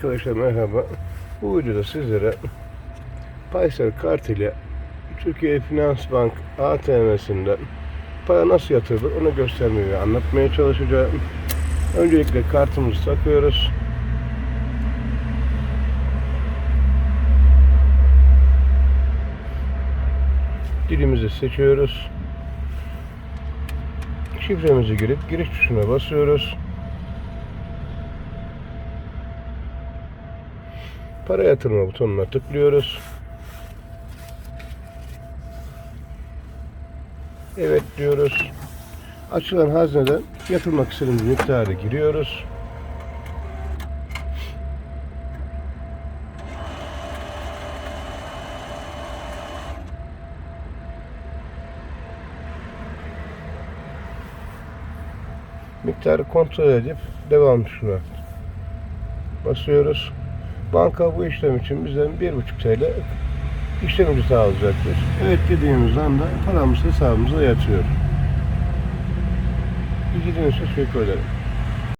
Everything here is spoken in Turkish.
Arkadaşlar merhaba. Bu videoda sizlere Paysel kart ile Türkiye Finans Bank ATM'sinden para nasıl yatırılır onu göstermeye ve anlatmaya çalışacağım. Öncelikle kartımızı takıyoruz. Dilimizi seçiyoruz. Şifremizi girip giriş tuşuna basıyoruz. Para yatırma butonuna tıklıyoruz. Evet diyoruz. Açılan hazneden yatırmak istediğimiz miktarı giriyoruz. Miktarı kontrol edip devam tuşuna basıyoruz. Banka bu işlem için bizden 1,5 TL işlem ücreti alacaktır. Evet dediğimiz anda paramız hesabımıza yatıyor. İçin teşekkür ederim.